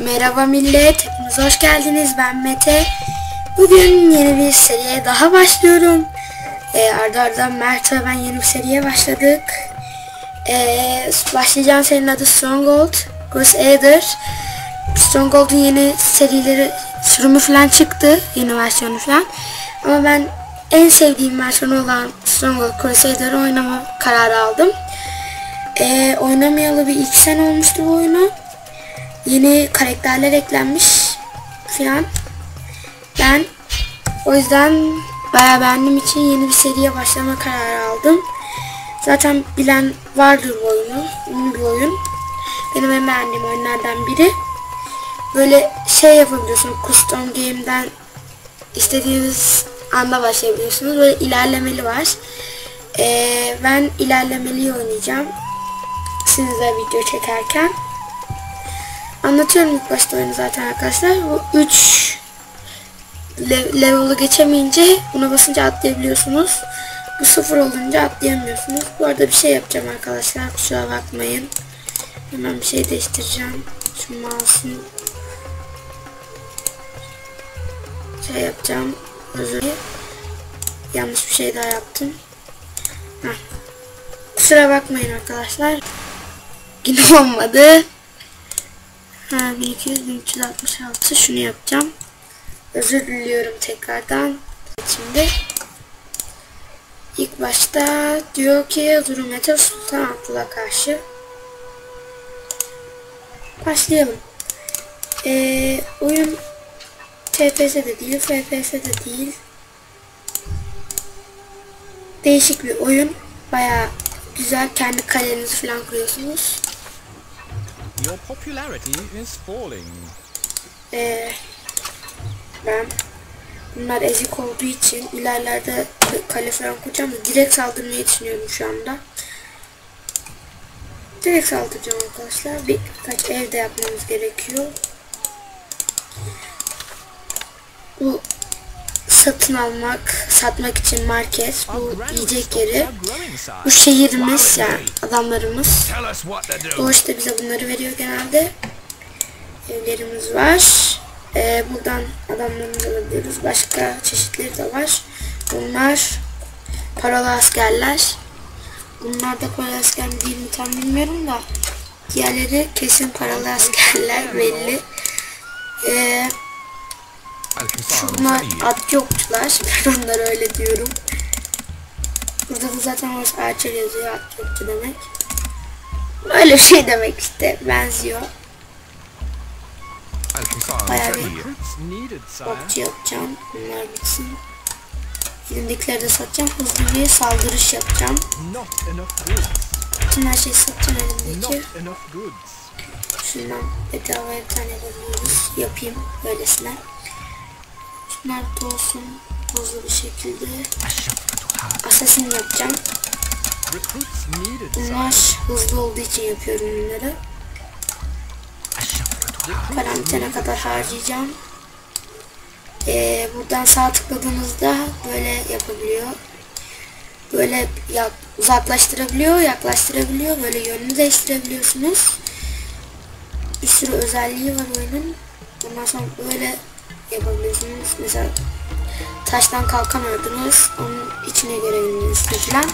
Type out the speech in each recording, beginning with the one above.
Merhaba millet, hepiniz hoş geldiniz. Ben Mete. Bugün yeni bir seriye daha başlıyorum. Ee, arda arda Mert ve ben yeni bir seriye başladık. Ee, başlayacağım serinin adı Stronghold Crusader. Stronghold'un yeni serileri sürümü falan çıktı. Yeni versiyonu falan. Ama ben en sevdiğim versiyonu olan Stronghold Crusader'ı oynama kararı aldım. Ee, oynamayalı bir iki sene olmuştu bu oyunu yeni karakterler eklenmiş filan. Ben o yüzden bayağı beğendiğim için yeni bir seriye başlama kararı aldım. Zaten bilen vardır bu oyunu. Ünlü bir oyun. Benim en beğendiğim oyunlardan biri. Böyle şey yapabiliyorsunuz. Custom Game'den istediğiniz anda başlayabiliyorsunuz. Böyle ilerlemeli var. Ee, ben ilerlemeli oynayacağım. Sizle video çekerken. Anlatıyorum ilk başta oyunu zaten arkadaşlar. Bu 3 le level'ı geçemeyince buna basınca atlayabiliyorsunuz. Bu sıfır olunca atlayamıyorsunuz. Bu arada bir şey yapacağım arkadaşlar. Kusura bakmayın. Hemen bir şey değiştireceğim. Şu mouse'un şey yapacağım. Özür. Yanlış bir şey daha yaptım. Heh. Kusura bakmayın arkadaşlar. Yine olmadı. Ha 1200 1366 şunu yapacağım. Özür diliyorum tekrardan. Şimdi ilk başta diyor ki durum Mete Sultan Abdullah karşı. Başlayalım. Ee, oyun TPS de değil, FPS de değil. Değişik bir oyun. Baya güzel kendi kalenizi falan kuruyorsunuz. Your popularity is falling. Ee, ben bunlar ezik olduğu için ilerlerde kale falan kuracağım direkt saldırmayı düşünüyorum şu anda. Direkt saldıracağım arkadaşlar. Birkaç evde yapmamız gerekiyor. Bu satın almak, satmak için market, bu yiyecek yeri. Bu şehrimiz yani adamlarımız. Doğu işte bize bunları veriyor genelde. Evlerimiz var. Ee, buradan adamlarımızı alabiliyoruz. Başka çeşitleri de var. Bunlar paralı askerler. Bunlar da paralı asker mi değil mi tam bilmiyorum da. Diğerleri kesin paralı askerler belli. Ee, Bunlar atçı okçular. Ben onlara öyle diyorum. Burada da zaten orası Archer yazıyor. Atçı okçu demek. Öyle şey demek işte. Benziyor. Bayağı bir okçu yapacağım. Bunlar bitsin. Elimdekileri de satacağım. Hızlı bir saldırış yapacağım. Bütün her şeyi satacağım elimdeki. Şundan bedavaya bir tane yapabiliyoruz. Yapayım böylesine. Da olsun. Hızlı bir şekilde. Assassin yapacağım. Bunlar hızlı olduğu için yapıyorum bunları. Karantene kadar harcayacağım. Ee, buradan sağ tıkladığınızda böyle yapabiliyor. Böyle ya, uzaklaştırabiliyor, yaklaştırabiliyor. Böyle yönünü değiştirebiliyorsunuz. Bir sürü özelliği var oyunun. Ondan sonra böyle yapabiliyorsunuz. Mesela taştan kalkamadınız. Onun içine görebilirsiniz falan.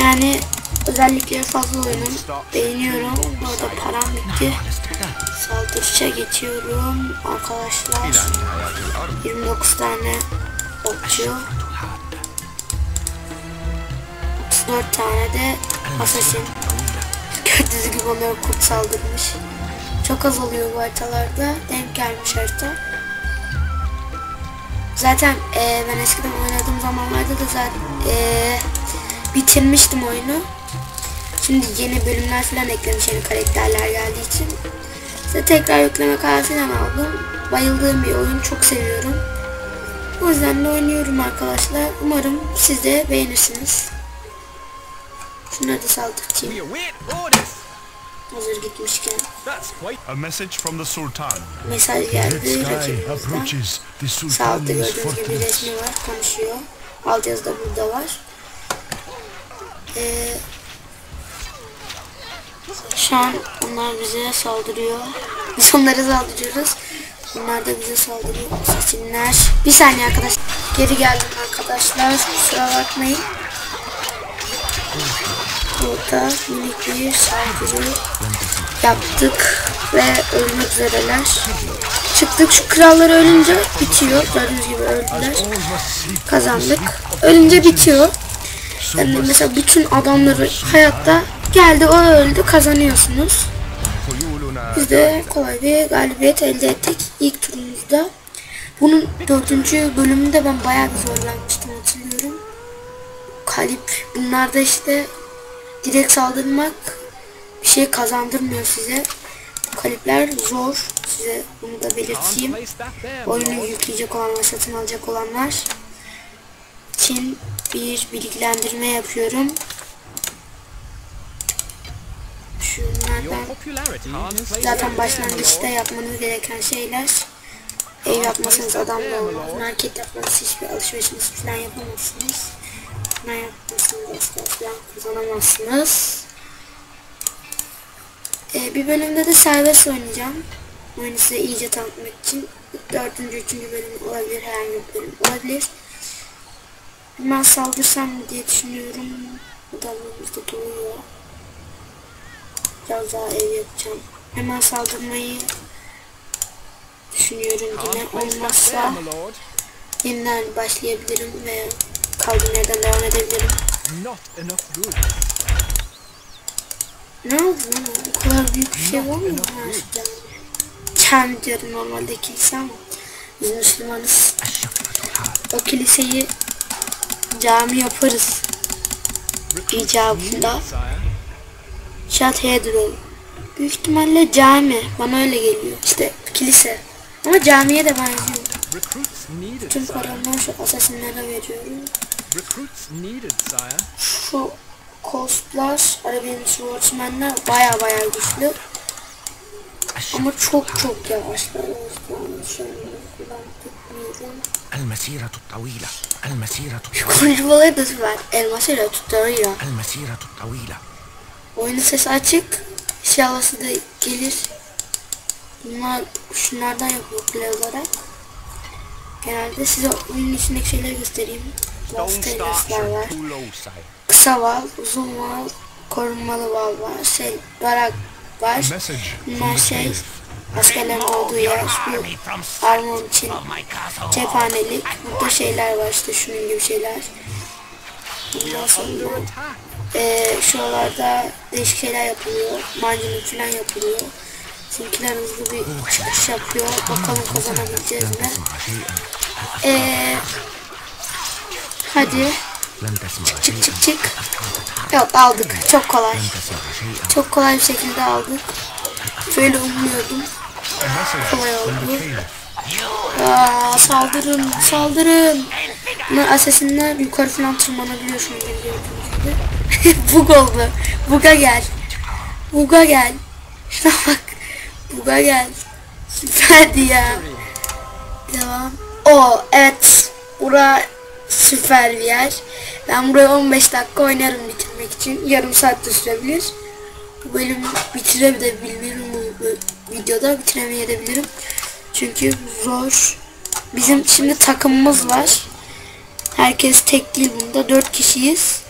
Yani özellikleri fazla oyunun. Beğeniyorum. Orada param bitti. Saldırışa geçiyorum arkadaşlar. 29 tane okçu. 34 tane de assassin. Gördüğünüz gibi onlara kurt saldırmış. Çok az oluyor bu haritalarda. Denk gelmiş harita. Zaten e, ben eskiden oynadığım zamanlarda da zaten e, bitirmiştim oyunu. Şimdi yeni bölümler falan eklemiş yeni karakterler geldiği için. Size tekrar yükleme kararı falan aldım. Bayıldığım bir oyun çok seviyorum. O yüzden de oynuyorum arkadaşlar. Umarım siz de beğenirsiniz. Şunları da saldırtayım. Hazır gitmişken. That's quite. A message from the Sultan. Mesaj geldi rakibimizden. approaches the Sağ altta gördüğünüz gibi resmi var. Konuşuyor. Alt yazı da burada var. Ee, şu an onlar bize saldırıyor. Biz onlara saldırıyoruz. Bunlar da bize saldırıyor. Seçimler. Bir saniye arkadaşlar. Geri geldim arkadaşlar. Kusura bakmayın. Burada videoyu saldırı yaptık ve ölmek üzereler. Çıktık şu krallar ölünce bitiyor. Gördüğünüz gibi öldüler. Kazandık. Ölünce bitiyor. Yani mesela bütün adamları hayatta geldi o öldü kazanıyorsunuz. Biz de kolay bir galibiyet elde ettik ilk turumuzda. Bunun dördüncü bölümünde ben bayağı bir zorlanmıştım hatırlıyorum. Kalip bunlar da işte direkt saldırmak bir şey kazandırmıyor size. Kalipler zor. Size bunu da belirteyim. Oyunu yükleyecek olanlar, satın alacak olanlar için bir bilgilendirme yapıyorum. Şunlardan Zaten başlangıçta yapmanız gereken şeyler ev yapmasanız adamla olmaz. Market yapmanız hiçbir alışverişiniz falan yapamazsınız. Ne asla falan kazanamazsınız. Ee, bir bölümde de serbest oynayacağım. Oyunu size iyice tanıtmak için. Dördüncü, üçüncü bölüm olabilir, herhangi bir bölüm olabilir. Ben saldırsam mı diye düşünüyorum. Adamlarımız da doluyor. Biraz daha ev yapacağım. Hemen saldırmayı düşünüyorum yine. Olmazsa yeniden başlayabilirim ve kaldığım yerden devam edebilirim. Ne oldu lan? O kadar büyük bir şey var mı? Cami diyorum normalde kilise ama biz Müslümanız. O kiliseyi cami yaparız. İcabında. Cathedral. Büyük ihtimalle cami. Bana öyle geliyor. İşte kilise. Ama camiye de benziyor. Tüm paramı şu asasinlere veriyorum. Recruits needed, sire. Şu Kostlar, Arabian Swordsman'ler baya baya güçlü. Ama çok çok yavaşlar. O yüzden şöyle kullan tutmuyorum. المسيرة الطويلة المسيرة Şu الطويلة konuşmaları da süper. Elmasıyla tutarıyor. المسيرة الطويلة Oyunun sesi açık. Şalası da gelir. Bunlar şunlardan yapıyor kule olarak. Genelde size oyunun içindeki şeyleri göstereyim. Keskin resler var. Kısa val, uzun val, korunmalı val var. Şey, barak var. Bunlar şey, askerlerin olduğu yer. Bu armor için cephanelik. Burada şeyler var işte şunun gibi şeyler. Ondan sonra ee, şuralarda değişik şeyler yapılıyor. Mancınık falan yapılıyor. Bizimkiler hızlı bir çıkış yapıyor. Bakalım kazanabileceğiz mi? Eee Hadi. Çık çık çık çık. Yok aldık. Çok kolay. Çok kolay bir şekilde aldık. Böyle umuyordum. Kolay oldu. Aa, saldırın saldırın. Bunlar asesinler yukarı falan tırmanabiliyor şimdi gördüğünüz. Bug oldu. Bug'a gel. Bug'a gel. Şuna bak. Bug'a gel. Süperdi ya. Devam. O evet. Bura süper bir yer. Ben buraya 15 dakika oynarım bitirmek için. Yarım saat de sürebilir. Bu bölümü bitirebilirim bu bu videoda bitiremeyebilirim. Çünkü zor. Bizim şimdi takımımız var. Herkes tek değil bunda. Dört kişiyiz.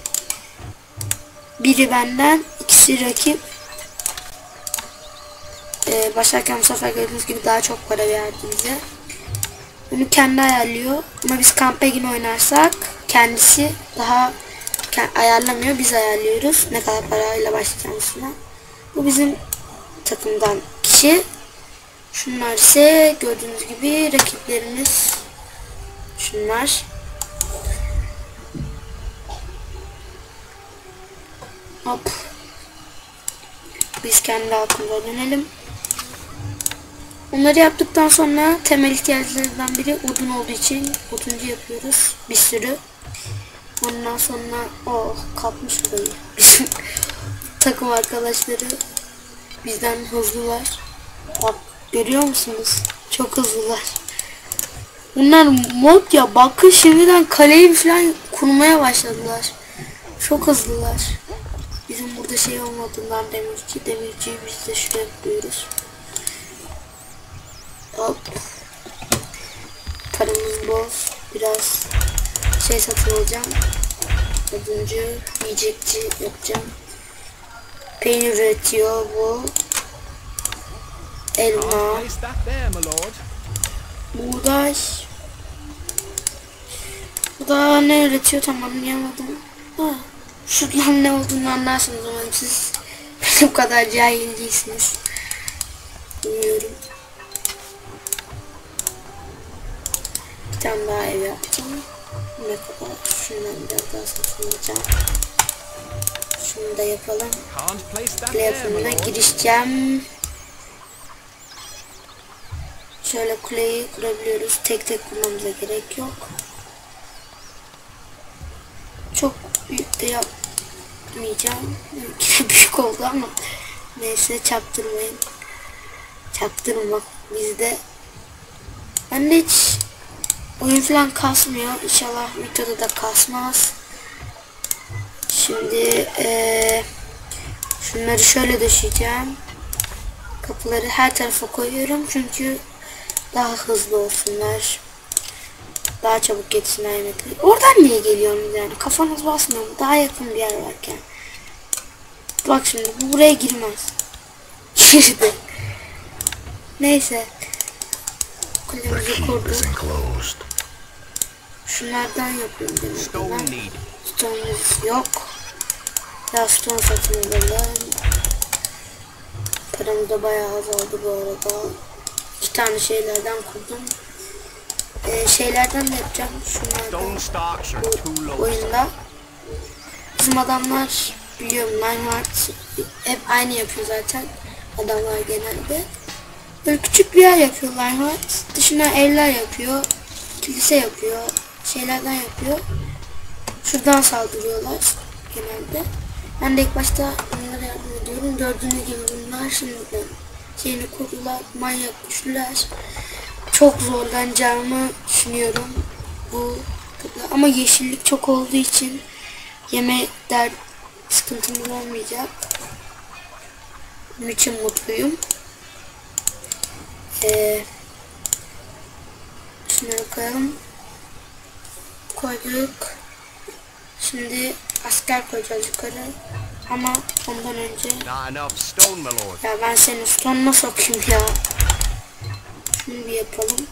Biri benden, ikisi rakip. Ee, başlarken bu sefer gördüğünüz gibi daha çok para verdi bize. Bunu kendi ayarlıyor. Ama biz Campegin oynarsak kendisi daha ayarlamıyor. Biz ayarlıyoruz. Ne kadar parayla başlayacağımızına. Bu bizim takımdan kişi. Şunlar ise gördüğünüz gibi rakiplerimiz. Şunlar. Hop. Biz kendi halkımıza dönelim. Bunları yaptıktan sonra temel ihtiyaçlarından biri odun olduğu için oduncu yapıyoruz. Bir sürü. Ondan sonra oh kapmış burayı. Bizim takım arkadaşları bizden hızlılar. Bak görüyor musunuz? Çok hızlılar. Bunlar mod ya bakın şimdiden kaleyi falan kurmaya başladılar. Çok hızlılar. Bizim burada şey olmadığından demirci, demirciyi biz de şuraya koyuyoruz. Hop. Paramız bol. Biraz şey satın alacağım. Oduncu, yiyecekçi yapacağım. Peynir üretiyor bu. Elma, buğday. Bu da ne üretiyor tam anlayamadım. Ha, şuradan ne olduğunu anlarsınız umarım siz benim kadar cahil değilsiniz. Bilmiyorum. Bir tane daha ev yaptım. Ne kadar? Şundan biraz daha satın alacağım. Şunu da yapalım. Lord. girişeceğim. Şöyle kuleyi kurabiliyoruz. Tek tek kurmamıza gerek yok. Çok büyük de yapmayacağım. Benimki büyük oldu ama neyse çaktırmayın. Çaktırmak bizde. Ben de hiç oyun falan kasmıyor. İnşallah videoda da kasmaz. Şimdi eee Şunları şöyle döşeyeceğim. Kapıları her tarafa koyuyorum çünkü daha hızlı olsunlar. Daha çabuk geçsinler yemekleri. Oradan niye geliyorsunuz yani? Kafanız basmıyor mu? Daha yakın bir yer varken. Bak şimdi bu buraya girmez. Girdi. Neyse. Kulemizi kurduk. Şunlardan yapıyorum demek ki Stone ben. Stone'umuz yok. Ya stone satın alalım. Paramız da bayağı azaldı bu arada. İki tane şeylerden kurdum. Ee, şeylerden de yapacağım. Şunlardan bu oyunda. Bizim adamlar biliyorum Minecraft hep aynı yapıyor zaten. Adamlar genelde. Böyle küçük bir yer yapıyor Minecraft. Dışına evler yapıyor. Kilise yapıyor. Şeylerden yapıyor. Şuradan saldırıyorlar genelde. Ben de ilk başta onlara yardım ediyorum. Gördüğünüz gibi bunlar şimdiden şeyini kurdular. Manyak güçlüler. Çok zorlanacağımı düşünüyorum. Bu ama yeşillik çok olduğu için yeme der sıkıntımız olmayacak. Bunun için mutluyum. Ee, şunları koyalım. Koyduk. Şimdi asker koyacağız yukarı. Ama ondan önce ya ben seni sonuna sokayım ya. Şunu bir yapalım.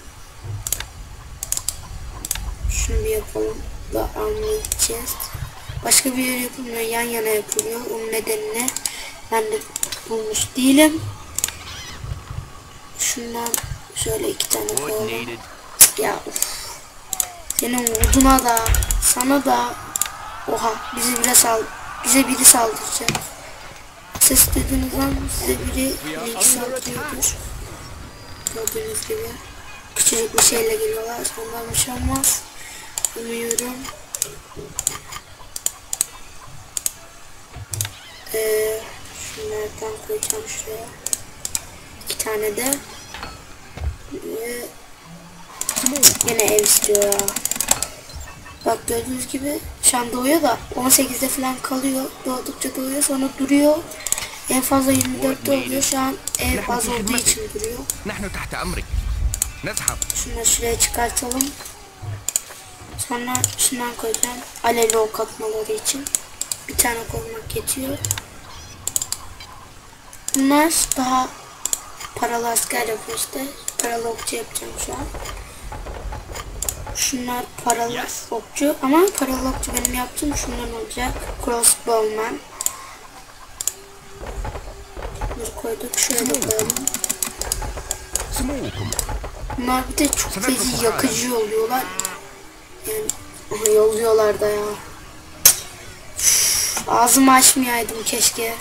Şunu bir yapalım. Da almaya gideceğiz. Başka bir yer yapılmıyor. Yan yana yapılıyor. Onun nedenini ben de bulmuş değilim. Şundan şöyle iki tane koyalım. Ya uf. Senin vurduna da sana da oha bizi biri sal bize biri saldıracak. Ses dediğiniz an size biri link saldırıyordur. Gördüğünüz gibi. Küçücük bir şeyle geliyorlar. Ondan bir şey olmaz. Umuyorum. Ee, şunlardan koyacağım şuraya. İki tane de. Ve Yine ev istiyor ya. Bak gördüğünüz gibi şu an doğuyor da 18'de falan kalıyor. Doğdukça doğuyor sonra duruyor. En fazla 24'te oluyor. Şu an en fazla olduğu için duruyor. Şunu şuraya çıkartalım. Sonra şundan koyacağım. Aleli ok atmaları için. Bir tane koymak yetiyor. Bunlar daha paralı asker yapıyor işte. Paralı okçu yapacağım şu an. Şunlar paralı okçu ama paralı okçu benim yaptığım şundan olacak. Crossbowman. Bunları koyduk şöyle koyalım. Bunlar bir de çok feci yakıcı oluyorlar. Yani yolluyorlar da ya. Ağzımı açmayaydım keşke.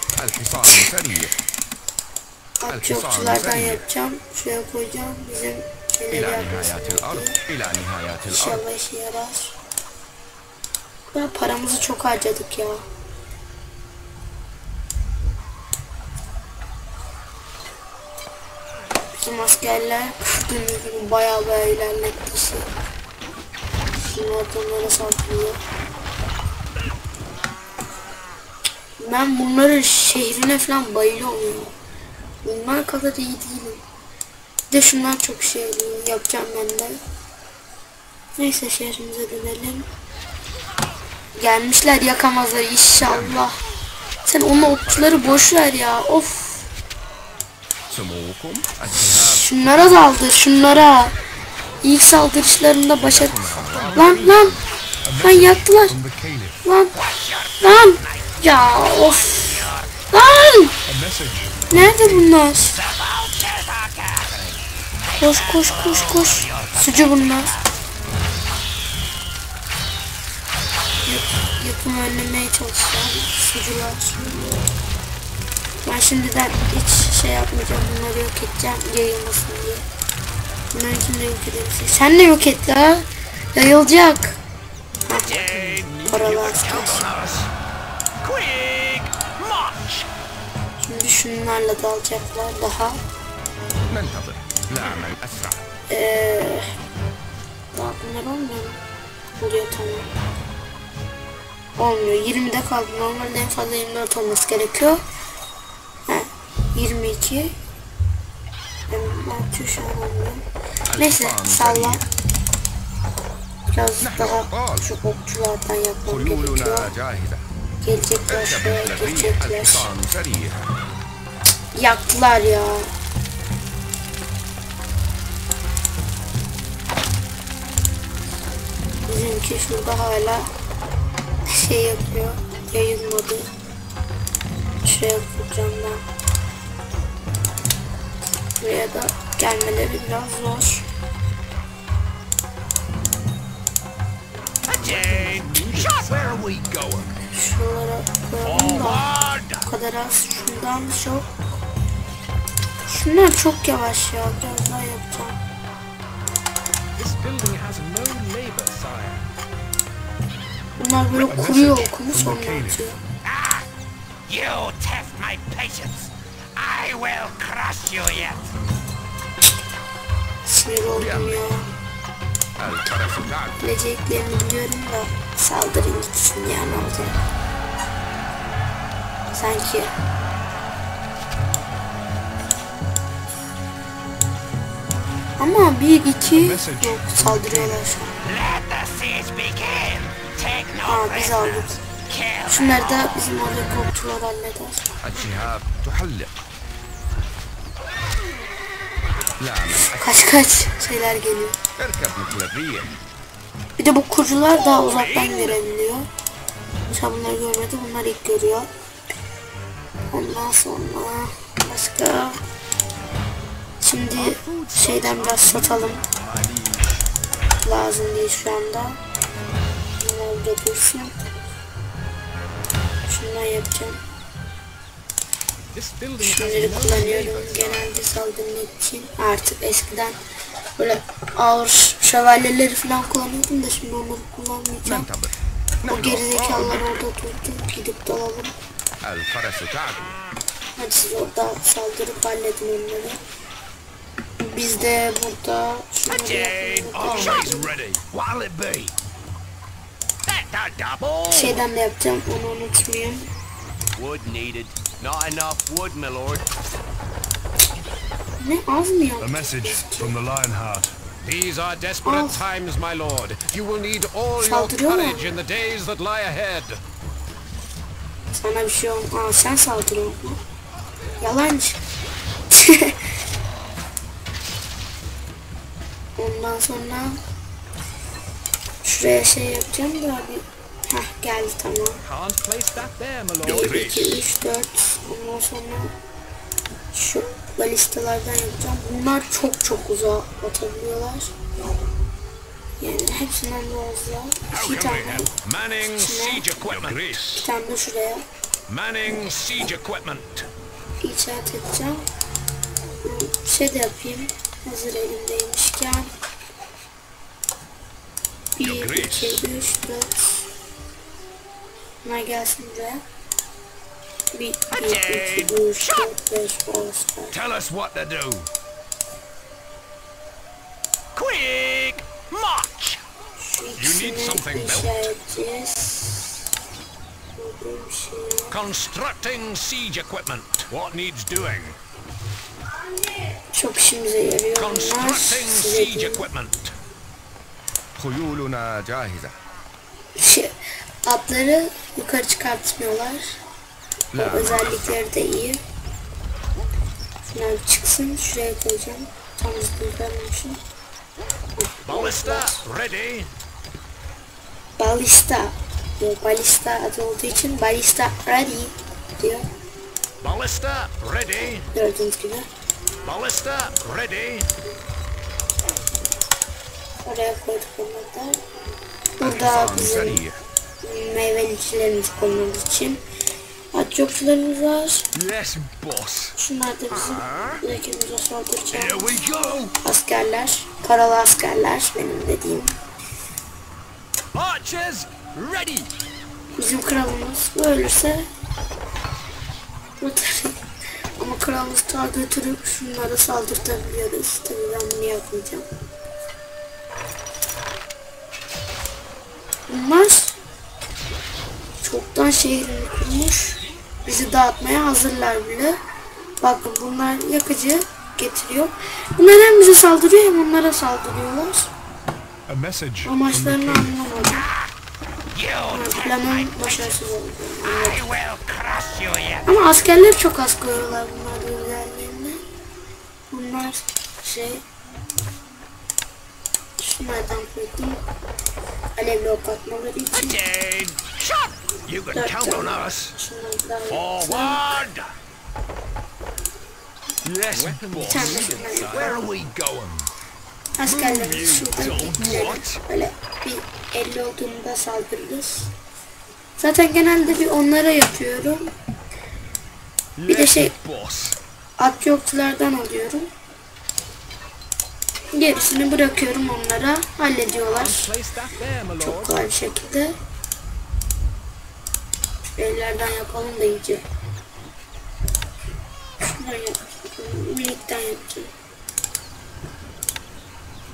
Akçı okçulardan yapacağım. Şuraya koyacağım. Bizim إلى yapması نهايات الأرض. gerekiyor. إلى نهايات الأرض. İnşallah işe yarar. Ya paramızı çok harcadık ya. Bizim askerler gördüğünüz gibi bayağı bayağı ilerletti işi. Bunlar da onlara saldırıyor. Ben bunların şehrine falan bayılıyorum ya. Bunlar kadar iyi değilim. De şundan çok şey yapacağım ben de. Neyse şehrimize dönelim. Gelmişler yakamazlar inşallah. Sen onun okçuları boş ver ya. Of. Şunlara saldır şunlara. İlk saldırışlarında başa... Lan lan. Lan yaktılar. Lan. Lan. Ya of. Lan. Nerede bunlar? Koş koş koş koş. Sucu bunlar. Yapımı önlemeye çalışacağım. Sucular. Ben şimdiden hiç şey yapmayacağım. Bunları yok edeceğim. Yayılmasın diye. Bunları kimde yok edemezsin. Sen de yok et la. Yayılacak. Paralar Şimdi şunlarla dalacaklar daha. Ben hazırım. من أسرع Eee daha bunlar olmuyor mu? Oluyor tamam. Olmuyor. 20'de kaldı. Normalde en fazla 24 olması gerekiyor. He, 22. Ben artıyor şu an olmuyor. Neyse salla. Biraz daha şu okçulardan yapmam gerekiyor. خيولنا جاهزة Gelecekler اركب şuraya مثل الريح gelecekler. الحصان سريع Yaktılar ya. Bizimki şurada hala şey yapıyor. Yayılmadı. Şuraya kuracağım ben. Buraya da gelmeleri biraz zor. Şuralara koyalım da. Bu kadar az. Şundan çok. Şunlar çok yavaş ya. Biraz daha yapacağım. Bunlar böyle kuruyor okulu sonra atıyor. Ah, you test my patience. I will crush you yet. Bileceklerini biliyorum da saldırın gitsin ya ne olacak. Sanki ama bir iki Yok, saldırıyorlar şu an. Ha biz aldık. Şunlar da bizim orada korkutuları halleder. Kaç kaç şeyler geliyor. Bir de bu kurucular daha uzaktan görebiliyor. Mesela bunları görmedi. Bunlar ilk görüyor. Ondan sonra başka Şimdi şeyden biraz satalım. Lazım değil şu anda. Bunlar burada dursun. Şundan yapacağım. Şunları kullanıyorum genelde saldırmak için. Artık eskiden böyle ağır şövalyeleri falan kullanıyordum da şimdi onları kullanmayacağım. O gerizekalılar orada durdu. Gidip dalalım. Hadi siz orada saldırıp halledin onları. Biz de burada şunları yapalım. Tamam. ready. What'll it be? That's a double. Şeyden de yapacağım onu unutmayayım. Wood needed Not enough wood my lord Ne az mı A message from the Lionheart. These are desperate times, my lord. You will need all your courage in the days that lie ahead. Sana bir şey olmaz. Aa sen saldırıyorsun. Yalanmış. Ondan sonra şuraya şey yapacağım da bir Heh geldi tamam. Can't place that there, my lord. 1, 2, 3, 4 Ondan sonra şu balistalardan yapacağım. Bunlar çok çok uzağa atabiliyorlar. Yani hepsinden hızlı. İki tane, Manning siege equipment. iki tane de şuraya Manning siege equipment. icat edeceğim. Şey de yapayım. Hazır elimdeymişken. 1, 2, 3, 4 Bunlar gelsin buraya. 1, 2, 3, 4, 5, 6, Tell us what to do. Quick, march. Şu need ikisini something inşa edeceğiz. Burada bir şey. Constructing siege equipment. What needs doing? Çok işimize yarıyor bunlar. Size Huyuluna cahiza. Şey, atları yukarı çıkartmıyorlar. O özellikleri de iyi. Şunlar çıksın. Şuraya koyacağım. Tam zıplayamamışım. Balista ready. Balista. Yo, balista adı olduğu için balista ready diyor. Ballista ready. Gördüğünüz gibi. Ballista ready. Oraya koyduk bunları. Burada bizim meyvelikçilerimiz koymamız için. At yokçularımız var. Yes, boss. Şunlar da bizim ülkemize saldıracağımız askerler. Karalı askerler benim dediğim. Archers ready. Bizim kralımız bu ölürse... Kurtarın. Ama kralımız ta götürüp şunlara saldırtabiliyoruz. Tabii ben bunu yapmayacağım. Bunlar çoktan şehrini kurmuş. Bizi dağıtmaya hazırlar bile. Bakın bunlar yakıcı getiriyor. Bunlar hem bize saldırıyor hem onlara saldırıyorlar. Amaçlarını anlamadım. You Yani patience. başarısız oldu. Ama askerler çok az koyuyorlar bunlar birbirlerine. Bunlar şey... Şunlardan koydum. Alevli ok atmaları için. You can count on us. Forward. Yes boss Where are we going? Askerlerimiz şurada don't bekleyelim. what? Böyle bir 50 olduğunda saldırırız. Zaten genelde bir onlara yapıyorum. Bir de şey at yokçulardan alıyorum. Gerisini bırakıyorum onlara. Hallediyorlar. Çok kolay bir şekilde. Şu ellerden yapalım da iyice. Şundan yapayım. Minikten yapacağım.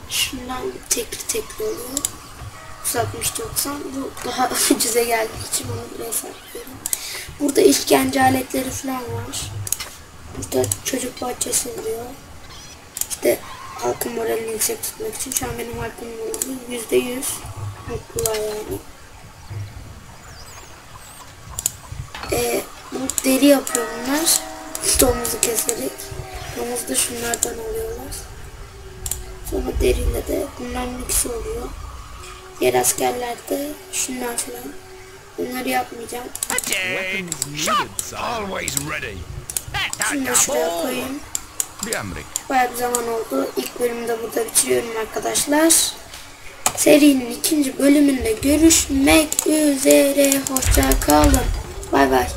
Şundan tekli tekli oluyor. 160-90 bu daha ucuza geldiği için bunu buraya saklıyorum. Burada işkence aletleri falan var. Burada çocuk bahçesi diyor. İşte halkın moralini yüksek tutmak için şu an benim halkım morali yüzde yüz mutlular yani. Ee, bu deri yapıyor bunlar. Domuzu keserek. Domuzu da şunlardan alıyorlar. Sonra deriyle de bunların ikisi oluyor. Diğer askerler de şunlar falan. Bunları yapmayacağım. Şunları şuraya koyayım. Bayağı bir zaman oldu. İlk bölümde burada bitiriyorum arkadaşlar. Serinin ikinci bölümünde görüşmek üzere. Hoşça kalın. Bay bay.